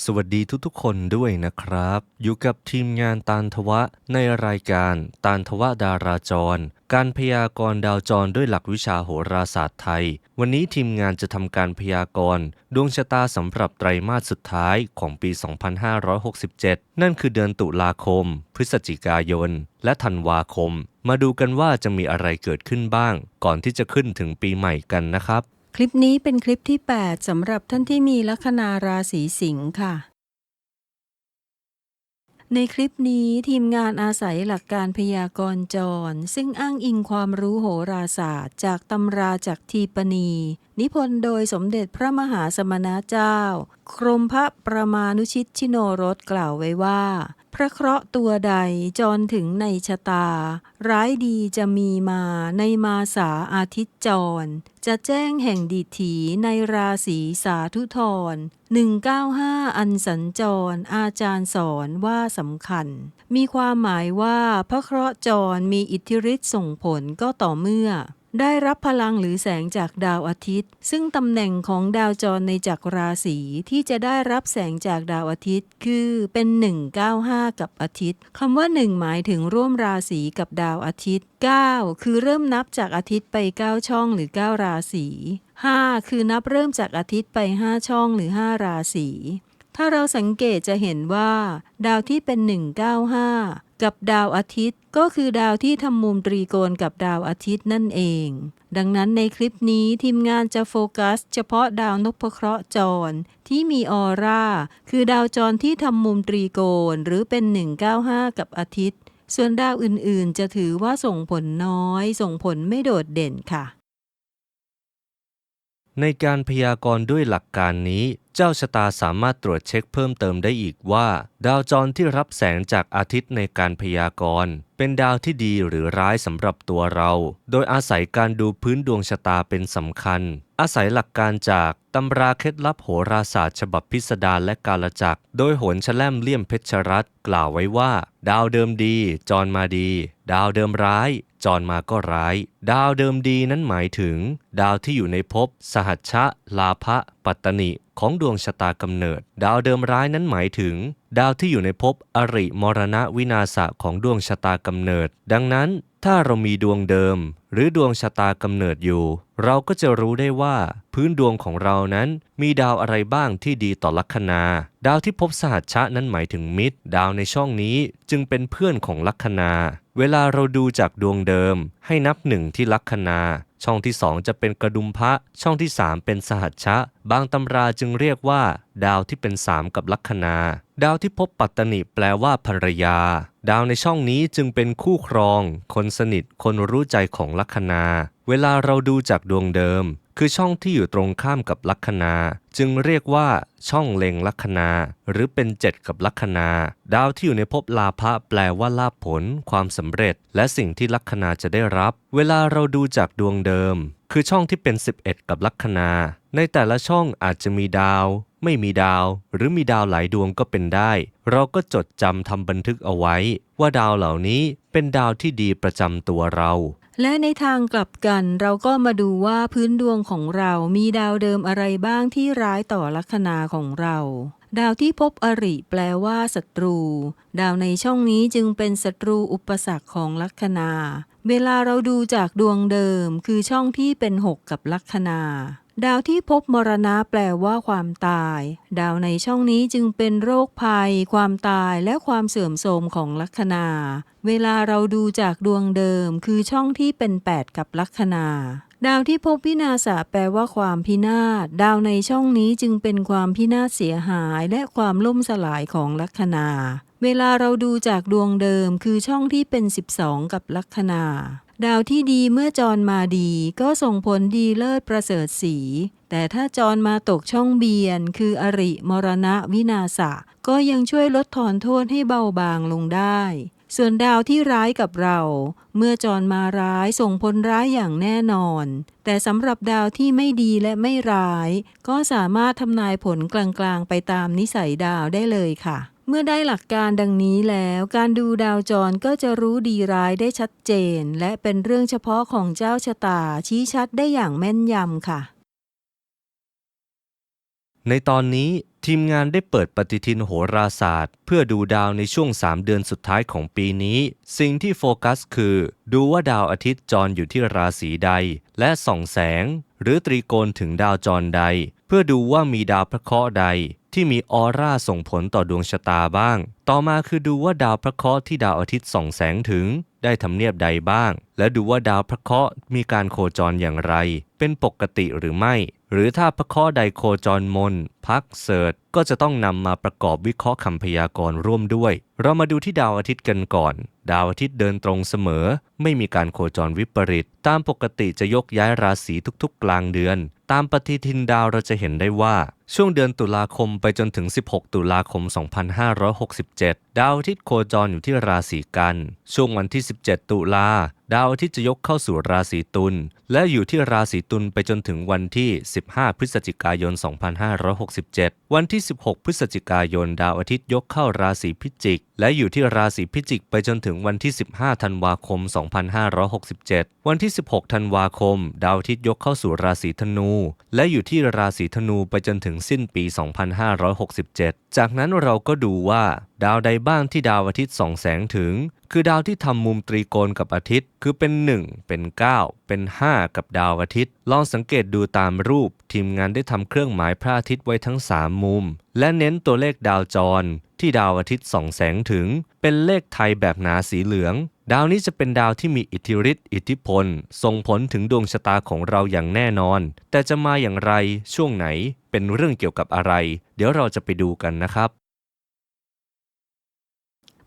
สวัสดีทุกๆ คนด้วยนะครับ อยู่กับทีมงานตาลทวะในรายการตาลทวะดาราจร การพยากรณ์ดาวจรด้วยหลักวิชาโหราศาสตร์ไทย วันนี้ทีมงานจะทำการพยากรณ์ดวงชะตาสำหรับไตรมาสสุดท้ายของปี 2567 นั่นคือเดือนตุลาคม พฤศจิกายน และธันวาคม มาดูกันว่าจะมีอะไรเกิดขึ้นบ้าง ก่อนที่จะขึ้นถึงปีใหม่กันนะครับ คลิปนี้เป็นคลิปที่ 8 สำหรับท่านที่มีลัคนาราศีสิงค์ค่ะ ในคลิปนี้ทีมงานอาศัยหลักการพยากรณ์จร ซึ่งอ้างอิงความรู้โหราศาสตร์ จากตำราจากทีปณี นิพนธ์โดยสมเด็จพระมหาสมณเจ้าครมพระประมานุชิตชิโนรสกล่าวไว้ว่า พระเคราะห์ตัวใดจรถึงในชะตา ร้ายดีจะมีมาในมาสาอาทิตย์จร จะแจ้งแห่งดิถีในราศีสาธุธร195 อันสัญจร อาจารย์สอนว่าสำคัญ มีความหมายว่าพระเคราะห์จรมีอิทธิฤทธิ์ส่งผลก็ต่อเมื่อ ได้รับพลังหรือแสงจากดาวอาทิตย์ ซึ่งตำแหน่งของดาวจรในจักรราศีที่จะได้รับแสงจากดาวอาทิตย์ คือเป็น 195 กับอาทิตย์คำว่า 1 หมายถึงร่วมราศีกับดาวอาทิตย์ 9 คือเริ่มนับจากอาทิตย์ไป 9 ช่องหรือ 9 ราศี 5 คือนับเริ่มจากอาทิตย์ไป 5 ช่องหรือ 5 ราศี ถ้าเราสังเกตจะเห็นว่า ดาวที่เป็น 195 กับดาวอาทิตย์ ก็คือดาวที่ทำมุมตรีโกณกับดาวอาทิตย์นั่นเอง ดังนั้นในคลิปนี้ทีมงานจะโฟกัส เฉพาะดาวนพเคราะห์จร ที่มีออร่า คือดาวจรที่ทำมุมตรีโกณหรือเป็น 195 กับอาทิตย์ ส่วนดาวอื่นๆ จะถือว่าส่งผลน้อย ส่งผลไม่โดดเด่นค่ะ ในการพยากรณ์ด้วยหลักการนี้ เจ้าชะตาสามารถตรวจเช็คเพิ่มเติมได้อีกว่า ดาวจรที่รับแสงจากอาทิตย์ในการพยากรณ์ เป็นดาวที่ดีหรือร้ายสำหรับตัวเรา โดยอาศัยการดูพื้นดวงชะตาเป็นสำคัญ อาศัยหลักการจากตำราเคล็ดลับโหราศาสตร์ ฉบับพิสดารและกาลจักร โดยโหนชแลมเลี่ยมเพชรรัตกล่าวไว้ว่า ดาวเดิมดี จรมาดี ดาวเดิมร้าย จรมาก็ร้าย ดาวเดิมดีนั้นหมายถึง ดาวที่อยู่ในภพสหัชชะ ลาภะปัตตนิของดวงชะตากำเนิด ดาวเดิมร้ายนั้นหมายถึง ดาวที่อยู่ในภพอริมรณะวินาศะของดวงชะตากำเนิด ดังนั้นถ้าเรามีดวงเดิม หรือดวงชะตากำเนิดอยู่ เราก็จะรู้ได้ว่า พื้นดวงของเรานั้นมีดาวอะไรบ้างที่ดีต่อลัคนา ดาวที่พบสหัชชะนั้นหมายถึงมิตร ดาวในช่องนี้จึงเป็นเพื่อนของลัคนา เวลาเราดูจากดวงเดิม ให้นับหนึ่งที่ลัคนา ช่องที่สองจะเป็นกระดุมพระช่องที่สามเป็นสหัชชะ บางตำราจึงเรียกว่า ดาวที่เป็นสามกับลัคนา ดาวที่พบปัตตนิแปลว่าภรรยา ดาวในช่องนี้จึงเป็นคู่ครอง คนสนิท คนรู้ใจของลัคนา เวลาเราดูจากดวงเดิม คือช่องที่อยู่ตรงข้ามกับลัคนา จึงเรียกว่าช่องเลงลัคนา หรือเป็นเจ็ดกับลัคนา ดาวที่อยู่ในภพลาภะแปลว่าลาภผล ความสำเร็จ และสิ่งที่ลัคนาจะได้รับ เวลาเราดูจากดวงเดิม คือช่องที่เป็น 11 กับลัคนา ในแต่ละช่องอาจจะมีดาว ไม่มีดาว หรือมีดาวหลายดวงก็เป็นได้ เราก็จดจำทำบันทึกเอาไว้ ว่าดาวเหล่านี้เป็นดาวที่ดีประจำตัวเรา และในทางกลับกันเราก็มาดูว่าพื้นดวงของเรามีดาวเดิมอะไรบ้างที่ร้ายต่อลัคนาของเรา ดาวที่พบอริแปลว่าศัตรู ดาวในช่องนี้จึงเป็นศัตรูอุปสรรคของลัคนา เวลาเราดูจากดวงเดิมคือช่องที่เป็นหกกับลัคนา ดาวที่พบมรณะแปลว่าความตาย ดาวในช่องนี้จึงเป็นโรคภัย ความตายและความเสื่อมโทรมของลัคนา เวลาเราดูจากดวงเดิม คือช่องที่เป็น 8 กับลัคนาดาวที่พบพินาศแปลว่าความพินาศ ดาวในช่องนี้จึงเป็นความพินาศเสียหายและความล่มสลายของลัคนา เวลาเราดูจากดวงเดิมคือช่องที่เป็น 12 กับลัคนา ดาวที่ดีเมื่อจรมาดีก็ส่งผลดีเลิศประเสริฐสี แต่ถ้าจรมาตกช่องเบียน คืออริมรณะวินาศะก็ยังช่วยลดทอนโทษให้เบาบางลงได้ ส่วนดาวที่ร้ายกับเรา เมื่อจรมาร้ายส่งผลร้ายอย่างแน่นอน แต่สำหรับดาวที่ไม่ดีและไม่ร้าย ก็สามารถทำนายผลกลางๆไปตามนิสัยดาวได้เลยค่ะ เมื่อได้หลักการดังนี้แล้วการดูดาวจรก็จะรู้ดีร้ายได้ชัดเจน และเป็นเรื่องเฉพาะของเจ้าชะตาชี้ชัดได้อย่างแม่นยำค่ะ ในตอนนี้ทีมงานได้เปิดปฏิทินโหราศาสตร์ เพื่อดูดาวในช่วง 3 เดือนสุดท้ายของปีนี้ สิ่งที่โฟกัสคือ ดูว่าดาวอาทิตย์จรอยู่ที่ราศีใด และส่องแสง หรือตรีโกณถึงดาวจรใด เพื่อดูว่ามีดาวพระเคราะห์ใด ที่มีออร่าส่งผลต่อดวงชะตาบ้าง ต่อมาคือดูว่าดาวพระเคราะห์ที่ดาวอาทิตย์ส่องแสงถึง ได้ทำเนียบใดบ้าง และดูว่าดาวพระเคราะห์มีการโคจรอย่างไร เป็นปกติหรือไม่ หรือถ้าพระเคราะห์ใดโคจรมน พักเสิร์ตก็จะต้องนำมาประกอบวิเคราะห์คำพยากรณ์ร่วมด้วย เรามาดูที่ดาวอาทิตย์กันก่อน ดาวอาทิตย์เดินตรงเสมอ ไม่มีการโคจรวิปริต ตามปกติจะยกย้ายราศีทุกๆ กลางเดือน ตามปฏิทินดาวเราจะเห็นได้ว่าช่วงเดือนตุลาคมไปจนถึง 16 ตุลาคม 2567 ดาวอาทิตย์โคจรอยู่ที่ราศีกัน ช่วงวันที่ 17 ตุลา ดาวอาทิตย์จะยกเข้าสู่ราศีตุล และอยู่ที่ราศีตุลไปจนถึงวันที่ 15 พฤศจิกายน 2567 วันที่ 16 พฤศจิกายน ดาวอาทิตย์ยกเข้าราศีพิจิก และอยู่ที่ราศีพิจิกไปจนถึงวันที่ 15 ธันวาคม 2567 วันที่ 16 ธันวาคม ดาวอาทิตย์ยกเข้าสู่ราศีธนู และอยู่ที่ราศีธนูไปจนถึงสิ้นปี 2567 จากนั้นเราก็ดูว่าดาวใดบ้างที่ดาวอาทิตย์ส่องแสงถึง คือดาวที่ทำมุมตรีโกณกับอาทิตย์ คือเป็น 1 เป็น 9 เป็น 5 กับดาวอาทิตย์ ลองสังเกตดูตามรูป ทีมงานได้ทำเครื่องหมายพระอาทิตย์ไว้ทั้ง 3 มุม และเน้นตัวเลขดาวจร ที่ดาวอาทิตย์ส่องแสงถึง เป็นเลขไทยแบบหนาสีเหลืองดาวนี้จะเป็นดาวที่มีอิทธิฤทธิ์อิทธิพล ส่งผลถึงดวงชะตาของเราอย่างแน่นอน แต่จะมาอย่างไรช่วงไหน เป็นเรื่องเกี่ยวกับอะไร เดี๋ยวเราจะไปดูกันนะครับ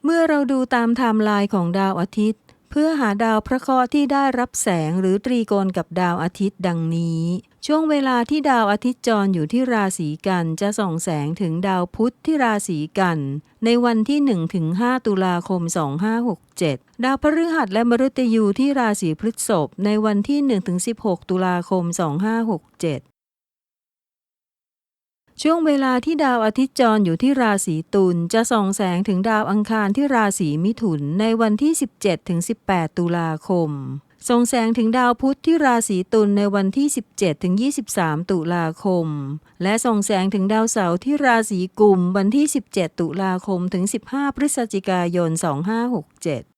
เมื่อเราดูตามไทม์ไลน์ของดาวอาทิตย์ เพื่อหาดาวพระเคราะห์ที่ได้รับแสงหรือตรีโกณกับดาวอาทิตย์ดังนี้ ช่วงเวลาที่ดาวอาทิตย์จรอยู่ที่ราศีกันจะส่องแสงถึงดาวพุธที่ราศีกัน ในวันที่ 1-5 ตุลาคม 2567 ดาวพฤหัสและมฤตยูที่ราศีพฤษภในวันที่ 1-16 ตุลาคม 2567 ช่วงเวลาที่ดาวอาทิตย์จรอยู่ที่ราศีตุลจะส่องแสงถึงดาวอังคารที่ราศีมิถุนในวันที่ 17ถึง18 ตุลาคม ส่องแสงถึงดาวพุธที่ราศีตุลในวันที่ 17ถึง23 ตุลาคม และส่องแสงถึงดาวเสาร์ที่ราศีกุมวันที่ 17 ตุลาคมถึง 15 พฤศจิกายน 2567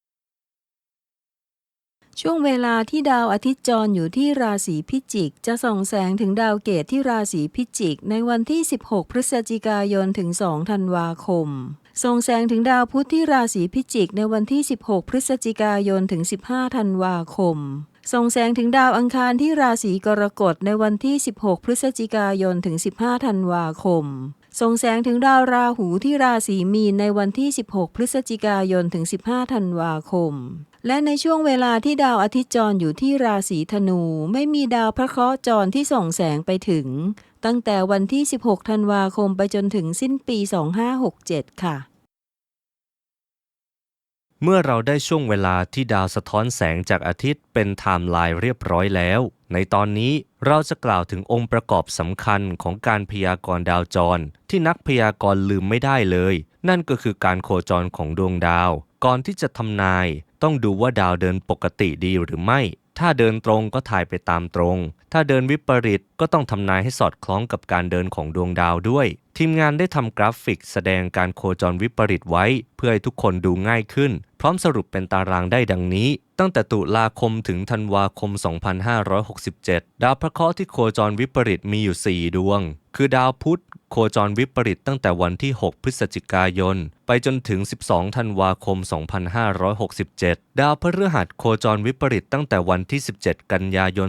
ช่วงเวลาที่ดาวอาทิตย์จรอยู่ที่ราศีพิจิก จะส่องแสงถึงดาวเกตที่ราศีพิจิก ในวันที่ 16 พฤศจิกายนถึง 2 ธันวาคม ส่องแสงถึงดาวพุธที่ราศีพิจิก ในวันที่ 16 พฤศจิกายนถึง 15 ธันวาคม ส่องแสงถึงดาวอังคารที่ราศีกรกฎในวันที่ 16 พฤศจิกายนถึง 15 ธันวาคมส่งแสงถึงดาวราหูที่ราศีมีนในวันที่ 16 พฤศจิกายนถึง 15 ธันวาคม และในช่วงเวลาที่ดาวอาทิตย์จรอยู่ที่ราศีธนู ไม่มีดาวพระเคราะห์จรที่ส่องแสงไปถึง ตั้งแต่วันที่ 16 ธันวาคมไปจนถึงสิ้นปี 2567 ค่ะ เมื่อเราได้ช่วงเวลาที่ดาวสะท้อนแสงจากอาทิตย์เป็นไทม์ไลน์เรียบร้อยแล้ว ในตอนนี้เราจะกล่าวถึงองค์ประกอบสำคัญของการพยากรณ์ดาวจร ที่นักพยากรณ์ลืมไม่ได้เลย นั่นก็คือการโคจรของดวงดาว ก่อนที่จะทำนาย ต้องดูว่าดาวเดินปกติดีหรือไม่ ถ้าเดินตรงก็ถ่ายไปตามตรง ถ้าเดินวิปริตก็ต้องทำนายให้สอดคล้องกับการเดินของดวงดาวด้วย ทีมงานได้ทำกราฟิกแสดงการโคจรวิปริตไว้ เพื่อให้ทุกคนดูง่ายขึ้น พร้อมสรุปเป็นตารางได้ดังนี้ ตั้งแต่ตุลาคมถึงธันวาคม 2567 ดาวพระเคราะห์ที่โคจรวิปริตมีอยู่ 4 ดวง คือดาวพุธโคจรวิปริตตั้งแต่วันที่ 6 พฤศจิกายน ไปจนถึง 12 ธันวาคม 2567 ดาวพฤหัสโคจรวิปริตตั้งแต่วันที่ 17 กันยายน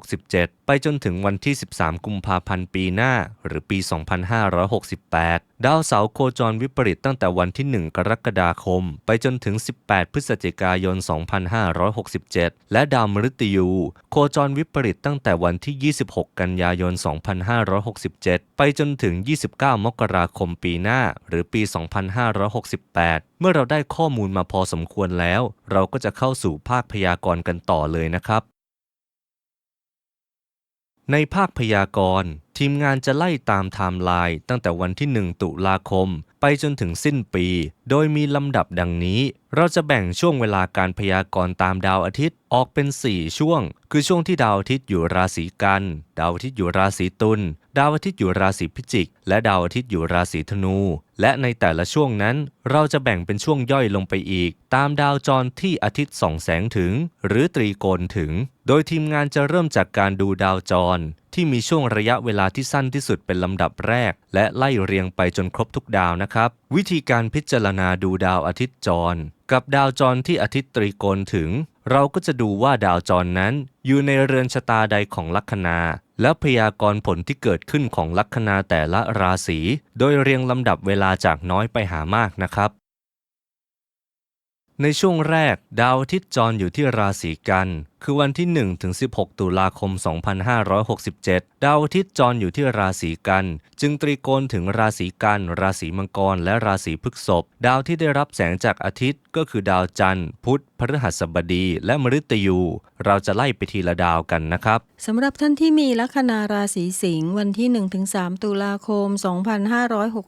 2567ไปจนถึงวันที่ 13 กุมภาพันธ์ปีหน้า หรือปี 2568 ดาวเสาร์โคจรวิปริตตั้งแต่วันที่ 1 กรกฎาคม ไปจนถึง 18 พฤศจิกายน 2567 และดาวมฤตยู โคจรวิปริตตั้งแต่วันที่ 26 กันยายน 2567 ไปจนถึง 29 มกราคมปีหน้า หรือปี 2568เมื่อเราได้ข้อมูลมาพอสมควรแล้ว เราก็จะเข้าสู่ภาคพยากรณ์กันต่อเลยนะครับ ในภาคพยากรณ์ทีมงานจะไล่ตามไทม์ไลน์ตั้งแต่วันที่ 1 ตุลาคม ไปจนถึงสิ้นปี โดยมีลำดับดังนี้ เราจะแบ่งช่วงเวลาการพยากรณ์ตามดาวอาทิตย์ออกเป็น 4 ช่วง คือช่วงที่ดาวอาทิตย์อยู่ราศีกัน ดาวอาทิตย์อยู่ราศีตุล ดาวอาทิตย์อยู่ราศีพิจิก และดาวอาทิตย์อยู่ราศีธนู และในแต่ละช่วงนั้น เราจะแบ่งเป็นช่วงย่อยลงไปอีก ตามดาวจรที่อาทิตย์ส่องแสงถึง หรือตรีโกณถึง โดยทีมงานจะเริ่มจากการดูดาวจร ที่มีช่วงระยะเวลาที่สั้นที่สุดเป็นลำดับแรก และไล่เรียงไปจนครบทุกดาวนะครับ วิธีการพิจารณาดูดาวอาทิตย์จร กับดาวจรที่อาทิตย์ตรีโกณถึง เราก็จะดูว่าดาวจรนั้น อยู่ในเรือนชะตาใดของลัคนา และพยากรณ์ผลที่เกิดขึ้นของลัคนาแต่ละราศี โดยเรียงลำดับเวลาจากน้อยไปหามากนะครับในช่วงแรก ดาวอาทิตย์จรอยู่ที่ราศีกัน คือวันที่ 1 ถึง 16 ตุลาคม 2567 ดาวอาทิตย์จรอยู่ที่ราศีกัน จึงตรีโกณถึงราศีกัน ราศีมังกร และราศีพฤษภ ดาวที่ได้รับแสงจากอาทิตย์ก็คือดาวจันทร์ พุธพฤหัสบดี และมฤตยู เราจะไล่ไปทีละดาวกันนะครับสำหรับท่านที่มีลัคนาราศีสิงห์วันที่ 1-3 ตุลาคม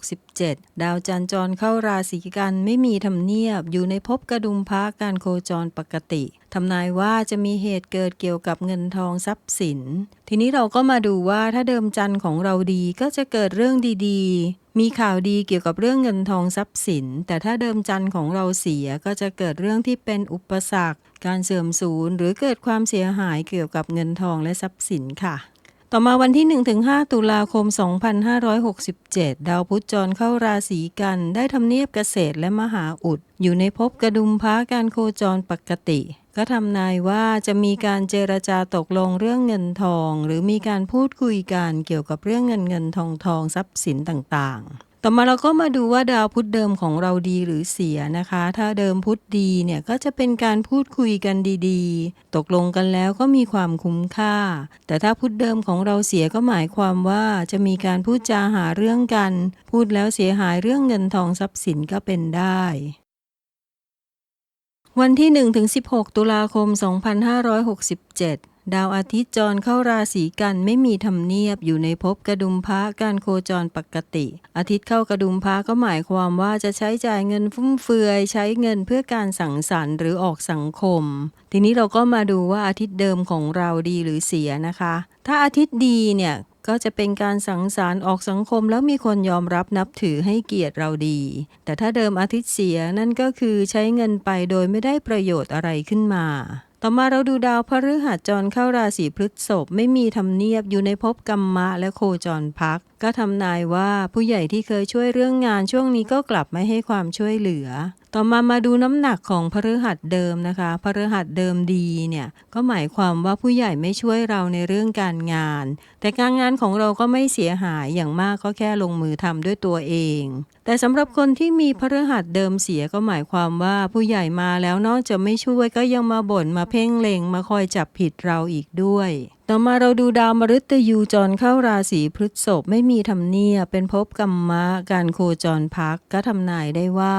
2567 ดาวจันทร์จรเข้าราศีกันไม่มีทำเนียบ อยู่ในภพกระดุมพระการโคจรปกติ ทำนายว่าจะมีเหตุเกิดเกี่ยวกับเงินทองทรัพย์สิน ทีนี้เราก็มาดูว่าถ้าเดิมจันทร์ของเราดีก็จะเกิดเรื่องดีๆ มีข่าวดีเกี่ยวกับเรื่องเงินทองทรัพย์สิน แต่ถ้าเดิมจันทร์ของเราเสียก็จะเกิดเรื่องที่เป็นอุปสรรค การเสื่อมสูญหรือเกิดความเสียหายเกี่ยวกับเงินทองและทรัพย์สินค่ะต่อมาวันที่ 1-5 ตุลาคม 2567 ดาวพุธจรเข้าราศีกัน ได้ทำเนียบเกษตรและมหาอุด อยู่ในภพกระดุมพระการโคจรปกติ ก็ทำนายว่าจะมีการเจรจาตกลงเรื่องเงินทอง หรือมีการพูดคุยกันเกี่ยวกับเรื่องเงินเงินทองทองทรัพย์สินต่างๆต่อมาเราก็มาดูว่าดาวพุธเดิมของเราดีหรือเสียนะคะ ถ้าเดิมพุธดีเนี่ยก็จะเป็นการพูดคุยกันดีๆ ตกลงกันแล้วก็มีความคุ้มค่า แต่ถ้าพุธเดิมของเราเสียก็หมายความว่าจะมีการพูดจาหาเรื่องกัน พูดแล้วเสียหายเรื่องเงินทองทรัพย์สินก็เป็นได้ วันที่ 1-16 ตุลาคม 2567 ดาวอาทิตย์จรเข้าราศีกันไม่มีทำเนียบอยู่ในภพกระดุมพระการโคจรปกติ อาทิตย์เข้ากระดุมพระก็หมายความว่าจะใช้จ่ายเงินฟุ่มเฟือย ใช้เงินเพื่อการสังสรรค์หรือออกสังคม ทีนี้เราก็มาดูว่าอาทิตย์เดิมของเราดีหรือเสียนะคะ ถ้าอาทิตย์ดีเนี่ย ก็จะเป็นการสังสารออกสังคมแล้วมีคนยอมรับนับถือให้เกียรติเราดี แต่ถ้าเดิมอาทิตย์เสียนั่นก็คือใช้เงินไปโดยไม่ได้ประโยชน์อะไรขึ้นมา ต่อมาเราดูดาวพฤหัสจรเข้าราศีพฤษภไม่มีทำเนียบอยู่ในภพกรรมะและโคจรพัก ก็ทำนายว่าผู้ใหญ่ที่เคยช่วยเรื่องงานช่วงนี้ก็กลับไม่ให้ความช่วยเหลือ ต่อมามาดูน้ำหนักของพฤหัสเดิมนะคะพฤหัสเดิมดีเนี่ยก็หมายความว่าผู้ใหญ่ไม่ช่วยเราในเรื่องการงาน แต่การงานของเราก็ไม่เสียหายอย่างมากก็แค่ลงมือทำด้วยตัวเอง แต่สำหรับคนที่มีพฤหัสเดิมเสียก็หมายความว่าผู้ใหญ่มาแล้วนอกจากไม่ช่วยก็ยังมาบ่นมาเพ่งเล็งมาคอยจับผิดเราอีกด้วยต่อมาเราดูดาวมฤตยูจรเข้าราศีพฤษภไม่มีทำเนียเป็นภพกรรมะ การโคจรพักก็ทำนายได้ว่า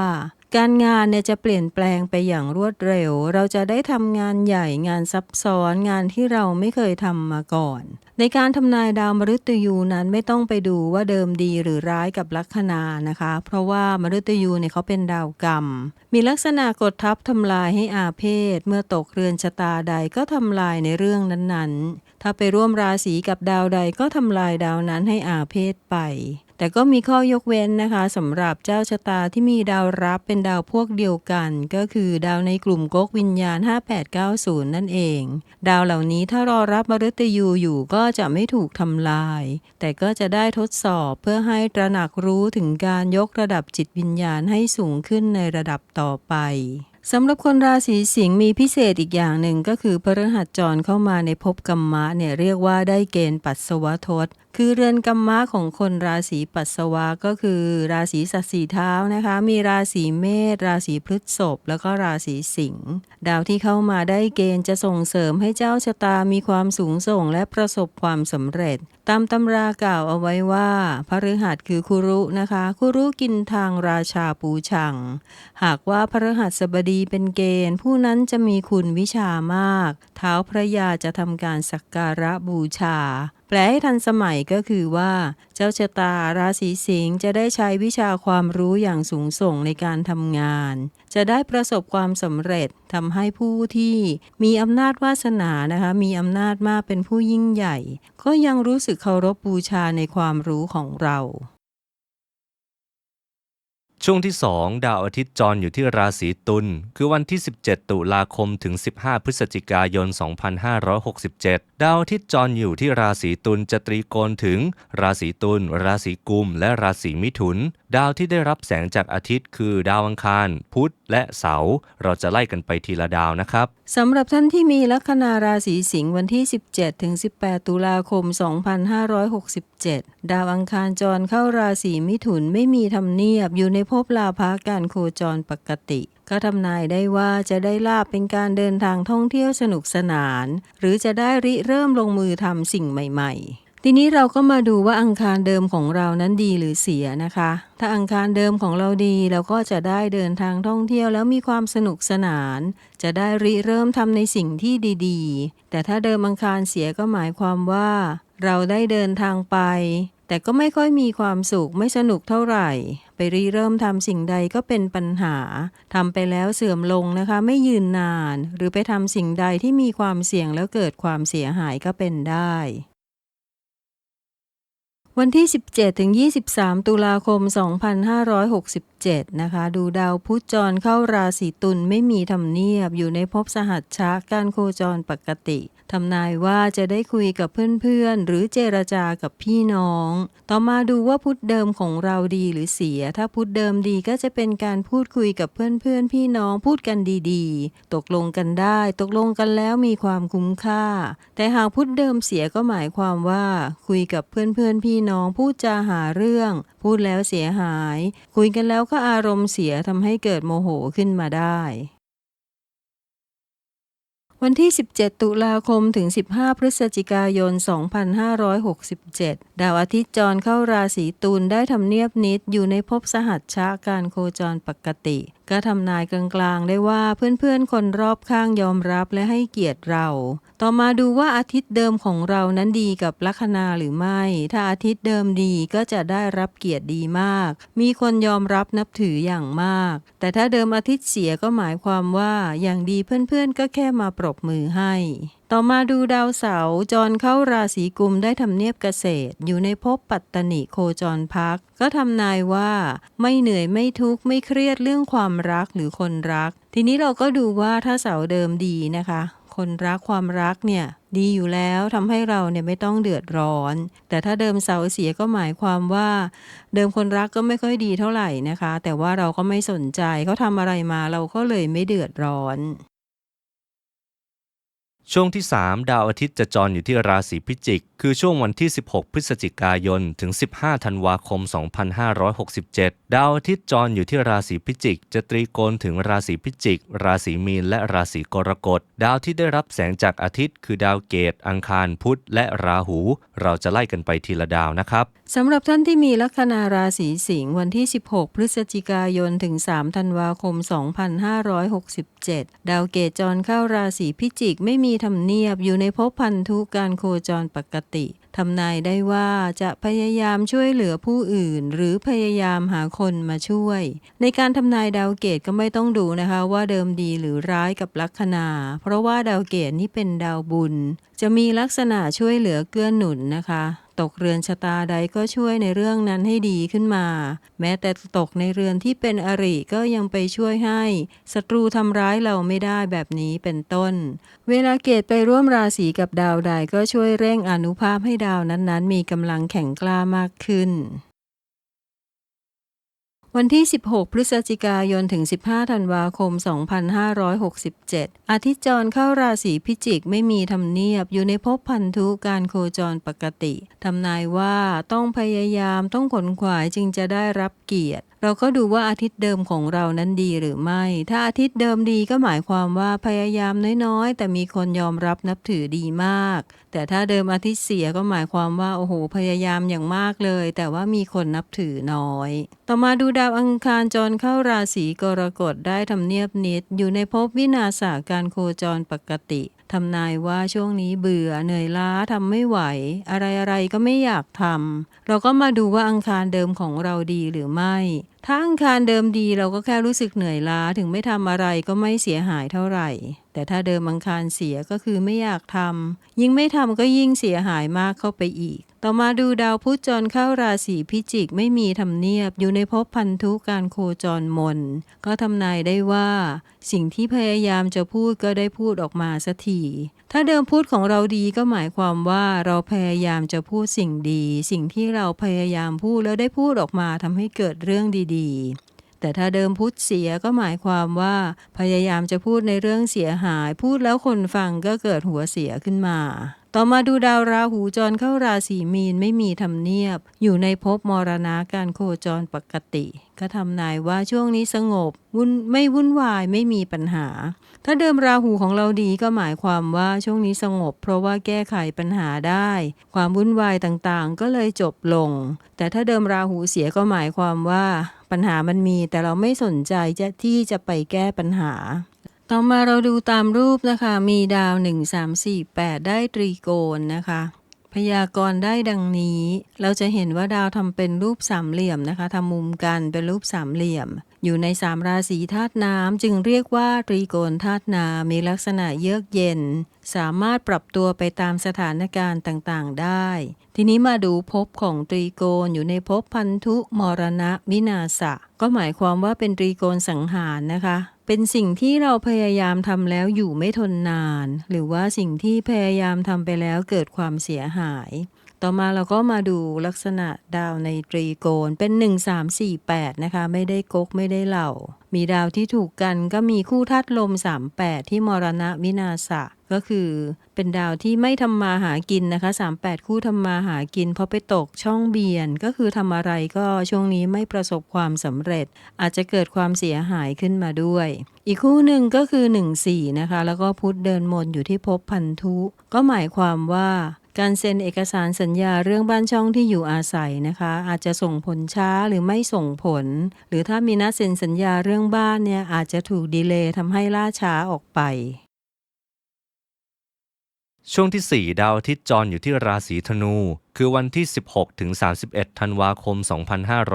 การงานเนี่ยจะเปลี่ยนแปลงไปอย่างรวดเร็ว เราจะได้ทำงานใหญ่งานซับซ้อนงานที่เราไม่เคยทำมาก่อน ในการทำนายดาวมฤตยูนั้นไม่ต้องไปดูว่าเดิมดีหรือร้ายกับลัคนานะคะ เพราะว่ามฤตยูเนี่ยเขาเป็นดาวกรรม มีลักษณะกดทับทำลายให้อาเพศ เมื่อตกเรือนชะตาใดก็ทำลายในเรื่องนั้นๆ ถ้าไปร่วมราศีกับดาวใดก็ทำลายดาวนั้นให้อาเพศไป แต่ก็มีข้อยกเว้นนะคะสำหรับเจ้าชะตาที่มีดาวรับเป็นดาวพวกเดียวกัน ก็คือดาวในกลุ่มก๊กวิญญาณ 5890 นั่นเอง ดาวเหล่านี้ถ้ารอรับมฤตยูอยู่ก็จะไม่ถูกทำลาย แต่ก็จะได้ทดสอบเพื่อให้ตระหนักรู้ถึงการยกระดับจิตวิญญาณให้สูงขึ้นในระดับต่อไปสำหรับคนราศีสิงห์มีพิเศษอีกอย่างหนึ่งก็คือพฤหัสจรเข้ามาในภพกรรมะเนี่ยเรียกว่าได้เกณฑ์ปัสสวทศ คือเรือนกรรมะของคนราศีปัสสาวะก็คือ ราศีสัตว์สีเท้านะคะ มีราศีเมษราศีพฤษภแล้วก็ราศีสิงห์ดาวที่เข้ามาได้เกณฑ์จะส่งเสริมให้เจ้าชะตามีความสูงส่งและประสบความสำเร็จ ตามตำรากล่าวเอาไว้ว่าพฤหัสคือคุรุนะคะคุรุกินทางราชาปูชัง หากว่าพฤหัสบดีเป็นเกณฑ์ ผู้นั้นจะมีคุณวิชามาก เท้าพระยาจะทำการสักการะบูชา แปลให้ทันสมัยก็คือว่า เจ้าชะตาราศีสิงห์จะได้ใช้วิชาความรู้อย่างสูงส่งในการทำงาน จะได้ประสบความสำเร็จทำให้ผู้ที่มีอำนาจวาสนานะคะ มีอำนาจมากเป็นผู้ยิ่งใหญ่ ก็ยังรู้สึกเคารพบูชาในความรู้ของเรา ช่วงที่ 2 ดาวอาทิตย์จรอยู่ที่ราศีตุลคือวันที่ 17 ตุลาคมถึง 15 พฤศจิกายน 2567 ดาวอาทิตย์จรอยู่ที่ราศีตุลจะตรีโกณถึง ราศีตุลราศีกุม และราศีมิถุนดาวที่ได้รับแสงจากอาทิตย์คือดาวอังคาร พุธและเสาร์เราจะไล่กันไปทีละดาวนะครับสำหรับท่านที่มีลัคนาราศีสิงห์วันที่ 17ถึง18 ตุลาคม 2567 ดาวอังคารจรเข้าราศีมิถุนไม่มีทำเนียบอยู่ในภพลาภะการโคจรปกติ ก็ทำนายได้ว่าจะได้ลาบเป็นการเดินทางท่องเที่ยวสนุกสนาน หรือจะได้ริเริ่มลงมือทำสิ่งใหม่ ๆ ทีนี้เราก็มาดูว่าอังคารเดิมของเรานั้นดีหรือเสียนะคะ ถ้าอังคารเดิมของเราดีเราก็จะได้เดินทางท่องเที่ยวแล้วมีความสนุกสนาน จะได้ริเริ่มทำในสิ่งที่ดีๆ แต่ถ้าเดิมอังคารเสียก็หมายความว่า เราได้เดินทางไป แต่ก็ไม่ค่อยมีความสุขไม่สนุกเท่าไหร่ ไปริเริ่มทำสิ่งใดก็เป็นปัญหาทำไปแล้วเสื่อมลงนะคะ ไม่ยืนนาน หรือไปทำสิ่งใดที่มีความเสี่ยงแล้วเกิดความเสียหายก็เป็นได้ วันที่ 17 ถึง 23 ตุลาคม 2567 นะคะ ดูดาวพุธจรเข้าราศีตุลไม่มีทำเนียบอยู่ในภพสหัชชะการโคจรปกติ ทำนายว่าจะได้คุยกับเพื่อนๆ หรือเจรจากับพี่น้อง ต่อมาดูว่าพุธเดิมของเราดีหรือเสีย ถ้าพุธเดิมดีก็จะเป็นการพูดคุยกับเพื่อนๆ พี่น้องพูดกันดีๆ ตกลงกันได้ ตกลงกันแล้วมีความคุ้มค่า แต่หากพุธเดิมเสียก็หมายความว่า คุยกับเพื่อนๆ พี่น้องพูดจาหาเรื่อง พูดแล้วเสียหาย คุยกันแล้วก็อารมณ์เสียทำให้เกิดโมโหขึ้นมาได้ วันที่ 17 ตุลาคมถึง 15 พฤศจิกายน 2567 ดาวอาทิตย์จรเข้าราศีตุลได้ทำเนียบนิดอยู่ในภพสหัชชะการโคจรปกติ ก็ทำนายกลางๆ ได้ว่าเพื่อนๆ คนรอบข้างยอมรับและให้เกียรติเรา ต่อมาดูว่าอาทิตย์เดิมของเรานั้นดีกับลัคนาหรือไม่ ถ้าอาทิตย์เดิมดีก็จะได้รับเกียรติดีมาก มีคนยอมรับนับถืออย่างมาก แต่ถ้าเดิมอาทิตย์เสียก็หมายความว่าอย่างดีเพื่อนๆ ก็แค่มาปรบมือให้ต่อมาดูดาวเสาร์จรเข้าราศีกุมได้ทำเนียบเกษตร อยู่ในภพปัตตนิโคจรพัก ก็ทำนายว่า ไม่เหนื่อยไม่ทุกข์ไม่เครียดเรื่องความรักหรือคนรัก ทีนี้เราก็ดูว่าถ้าเสาเดิมดีนะคะ คนรักความรักเนี่ยดีอยู่แล้วทำให้เราเนี่ยไม่ต้องเดือดร้อน แต่ถ้าเดิมเสาเสียก็หมายความว่า เดิมคนรักก็ไม่ค่อยดีเท่าไหร่นะคะ แต่ว่าเราก็ไม่สนใจเขาทำอะไรมาเราก็เลยไม่เดือดร้อน ช่วงที่ 3 ดาวอาทิตย์จะจรอยู่ที่ราศีพิจิก คือช่วงวันที่ 16 พฤศจิกายน ถึง 15 ธันวาคม 2567 ดาวอาทิตย์จรอยู่ที่ราศีพิจิก จะตรีโกณถึงราศีพิจิก ราศีมีน และราศีกรกฎ ดาวที่ได้รับแสงจากอาทิตย์ คือดาวเกต อังคาร พุธ และราหู เราจะไล่กันไปทีละดาวนะครับสำหรับท่านที่มีลัคนาราศีสิงห์วันที่ 16 พฤศจิกายน ถึง 3 ธันวาคม 2567 ดาวเกตจรเข้าราศีพิจิกไม่มีทำเนียบอยู่ในภพพันธุการโคจรปกติทำนายได้ว่าจะพยายามช่วยเหลือผู้อื่น หรือพยายามหาคนมาช่วย ในการทำนายดาวเกตก็ไม่ต้องดูนะคะว่าเดิมดีหรือร้ายกับลัคนา เพราะว่าดาวเกตนี่เป็นดาวบุญ จะมีลักษณะช่วยเหลือเกื้อหนุนนะคะ ตกเรือนชะตาใดก็ช่วยในเรื่องนั้นให้ดีขึ้นมา แม้แต่ตกในเรือนที่เป็นอริก็ยังไปช่วยให้ศัตรูทำร้ายเราไม่ได้แบบนี้เป็นต้น เวลาเกตไปร่วมราศีกับดาวใดก็ช่วยเร่งอนุภาพให้ดาวนั้นๆ มีกำลังแข็งกล้ามากขึ้น วันที่ 16 พฤศจิกายน ถึง 15 ธันวาคม 2567 อาทิตย์จรเข้าราศีพิจิกไม่มีทำเนียบ อยู่ในภพพันธุการโคจรปกติ ทำนายว่าต้องพยายามต้องขนขวายจึงจะได้รับเกียรติเราก็ดูว่าอาทิตย์เดิมของเรานั้นดีหรือไม่ ถ้าอาทิตย์เดิมดีก็หมายความว่าพยายามน้อยๆ แต่มีคนยอมรับนับถือดีมาก แต่ถ้าเดิมอาทิตย์เสียก็หมายความว่าโอ้โห พยายามอย่างมากเลย แต่ว่ามีคนนับถือน้อย ต่อมาดูดาวอังคารจรเข้าราศีกรกฎได้ทำเนียบนิด อยู่ในภพวินาศาการโคจรปกติ ทำนายว่าช่วงนี้เบื่อเหนื่อยล้าทำไม่ไหว อะไรๆก็ไม่อยากทำเราก็มาดูว่าอังคารเดิมของเราดีหรือไม่ ถ้าอังคารเดิมดีเราก็แค่รู้สึกเหนื่อยล้าถึงไม่ทำอะไรก็ไม่เสียหายเท่าไหร่ แต่ถ้าเดิมอังคารเสียก็คือไม่อยากทำยิ่งไม่ทำก็ยิ่งเสียหายมากเข้าไปอีก ต่อมาดูดาวพุธจรเข้าราศีพิจิกไม่มีทำเนียบอยู่ในภพพันธุการโคจรมน ก็ทำนายได้ว่า สิ่งที่พยายามจะพูดก็ได้พูดออกมาสักทีถ้าเดิมพูดของเราดีก็หมายความว่าเราพยายามจะพูดสิ่งดี สิ่งที่เราพยายามพูดแล้วได้พูดออกมาทำให้เกิดเรื่องดีี แต่ถ้าเดิมพูดเสียก็หมายความว่า พยายามจะพูดในเรื่องเสียหาย พูดแล้วคนฟังก็เกิดหัวเสียขึ้นมา ต่อมาดูดาวราหูจรเข้าราศีมีนไม่มีทำเนียบ อยู่ในภพมรณะการโคจรปกติ ก็ทำนายว่าช่วงนี้สงบวุ่นไม่วุ่นวายไม่มีปัญหา ถ้าเดิมราหูของเราดีก็หมายความว่าช่วงนี้สงบ เพราะว่าแก้ไขปัญหาได้ ความวุ่นวายต่างๆ ก็เลยจบลง แต่ถ้าเดิมราหูเสียก็หมายความว่า ปัญหามันมีแต่เราไม่สนใจจะที่จะไปแก้ปัญหา ต่อมาเราดูตามรูปนะคะ มีดาว 1 3 4 8 ได้ตรีโกณนะคะ พยากรณ์ได้ดังนี้ เราจะเห็นว่าดาวทำเป็นรูปสามเหลี่ยมนะคะทำมุมกันเป็นรูปสามเหลี่ยม อยู่ในสามราศีธาตุน้ำจึงเรียกว่าตรีโกณธาตุน้ำมีลักษณะเยือกเย็น สามารถปรับตัวไปตามสถานการณ์ต่างๆ ได้ ทีนี้มาดูภพของตรีโกณอยู่ในภพพันธุมรณะวินาศะก็หมายความว่าเป็นตรีโกณสังหารนะคะเป็นสิ่งที่เราพยายามทำแล้วอยู่ไม่ทนนาน หรือว่าสิ่งที่พยายามทำไปแล้วเกิดความเสียหาย ต่อมาเราก็มาดูลักษณะดาวในตรีโกณเป็น 1 3 4 8 นะคะ ไม่ได้กกไม่ได้เหล่า มีดาวที่ถูกกันก็มีคู่ธาตุลม 38 ที่มรณะวินาศะก็คือเป็นดาวที่ไม่ทำมาหากินนะคะ 38 คู่ทำมาหากินเพราะไปตกช่องเบียน ก็คือทำอะไรก็ช่วงนี้ไม่ประสบความสำเร็จ อาจจะเกิดความเสียหายขึ้นมาด้วย อีกคู่หนึ่งก็คือ 1 4 นะคะ แล้วก็พุธเดินมนอยู่ที่ภพพันธุ ก็หมายความว่า การเซ็นเอกสารสัญญาเรื่องบ้านช่องที่อยู่อาศัยนะคะ อาจจะส่งผลช้าหรือไม่ส่งผล หรือถ้ามีนัดเซ็นสัญญาเรื่องบ้านเนี่ยอาจจะถูกดีเลย์ทำให้ล่าช้าออกไป ช่วงที่ 4 ดาวอาทิตย์จรอยู่ที่ราศีธนู คือวันที่ 16 ถึง 31 ธันวาคม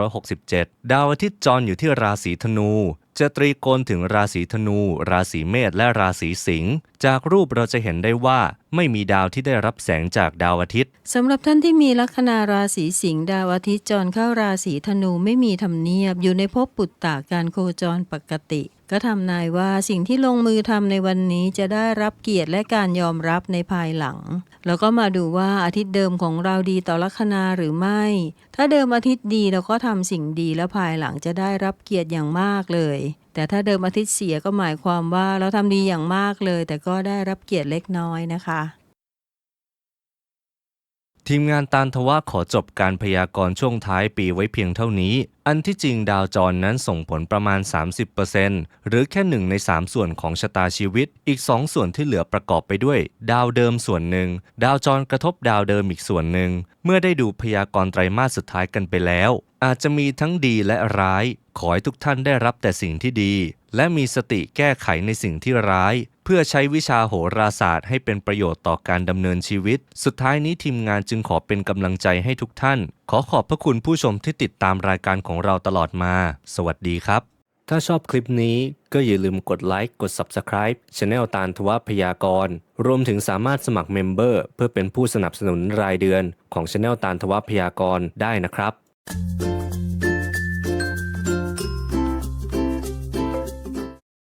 2567 ดาวอาทิตย์จรอยู่ที่ราศีธนู จะตรีโกณถึงราศีธนู ราศีเมษและราศีสิงห์จากรูปเราจะเห็นได้ว่า ไม่มีดาวที่ได้รับแสงจากดาวอาทิตย์สำหรับท่านที่มีลัคนาราศีสิงห์ดาวอาทิตย์จรเข้าราศีธนูไม่มีธรรมเนียบ อยู่ในภพปุตตะการโคจรปกติ ก็ทำนายว่าสิ่งที่ลงมือทำในวันนี้จะได้รับเกียรติและการยอมรับในภายหลัง แล้วก็มาดูว่าอาทิตย์เดิมของเราดีต่อลัคนาหรือไม่ ถ้าเดิมอาทิตย์ดีเราก็ทำสิ่งดีแล้วภายหลังจะได้รับเกียรติอย่างมากเลย แต่ถ้าเดิมอาทิตย์เสียก็หมายความว่าเราทำดีอย่างมากเลย แต่ก็ได้รับเกียรติเล็กน้อยนะคะ ทีมงานตานทวะขอจบการพยากรณ์ช่วงท้ายปีไว้เพียงเท่านี้ อันที่จริงดาวจรนั้นส่งผลประมาณ 30%หรือแค่หนึ่งใน 3 ส่วนของชะตาชีวิต อีก 2 ส่วนที่เหลือประกอบไปด้วย ดาวเดิมส่วนหนึ่ง ดาวจรกระทบดาวเดิมอีกส่วนหนึ่ง เมื่อได้ดูพยากรณ์ไตรมาสสุดท้ายกันไปแล้ว อาจจะมีทั้งดีและร้าย ขอให้ทุกท่านได้รับแต่สิ่งที่ดี และมีสติแก้ไขในสิ่งที่ร้าย เพื่อใช้วิชาโหราศาสตร์ให้เป็นประโยชน์ต่อการดำเนินชีวิต สุดท้ายนี้ทีมงานจึงขอเป็นกำลังใจให้ทุกท่าน ขอขอบพระคุณผู้ชมที่ติดตามรายการของเราตลอดมา สวัสดีครับ ถ้าชอบคลิปนี้ก็อย่าลืมกดไลค์กด Subscribe Channel ตาลทวพยากร รวมถึงสามารถสมัครเมมเบอร์เพื่อเป็นผู้สนับสนุนรายเดือนของ Channel ตาลทวพยากรได้นะครับ